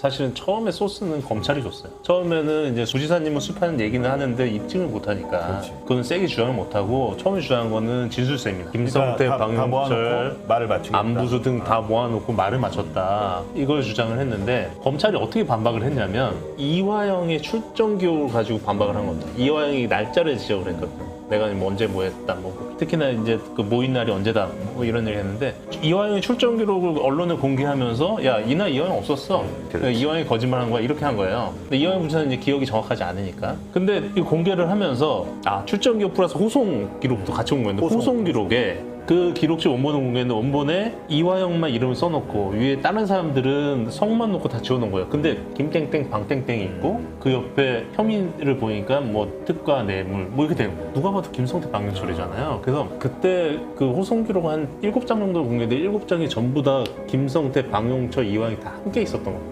사실은 처음에 소스는 검찰이 줬어요. 처음에는 이제 주지사님은 수사하는 얘기는 하는데 입증을 못하니까 그렇지. 그건 세게 주장을 못하고 처음에 주장한 거는 진술쌤입니다. 김성태, 그러니까 다- 다 박용철, 모아놓고 말을 맞추겠다. 안부수 등 다 모아놓고 말을 맞췄다. 이걸 주장을 했는데 검찰이 어떻게 반박을 했냐면 이화영의 출정 기록을 가지고 반박을 한 겁니다. 이화영이 날짜를 지적을 했거든. 내가 뭐 언제 뭐 했다. 뭐 특히나 이제 그 모인 날이 언제다. 뭐 이런 얘기 했는데 이화영의 출정 기록을 언론에 공개하면서 야 이날 이화영 없었어. 그 렇지. 이화영이 거짓말한 거야 이렇게 한 거예요. 근데 이화영 부사는 이제 기억이 정확하지 않으니까. 근데 이 공개를 하면서 아 출정 기록 플러스 호송 기록도 같이 온 거였는데 호송. 호송 기록에 그 기록지 원본을 공개했는데 원본에 이화영만 이름을 써놓고 위에 다른 사람들은 성만 놓고 다 지워놓은 거예요. 근데 김땡땡 방땡땡이 있고 그 옆에 혐의를 보니까 뭐 특과 뇌물 뭐 이렇게 되는 거예요. 누가 봐도 김성태 방영철이잖아요. 그래서 그때 그 호송 기록 한 일곱 장 정도 공개돼 일곱 장이 전부 다 김성태 방용철 이화영이 다 함께 있었던 거예요.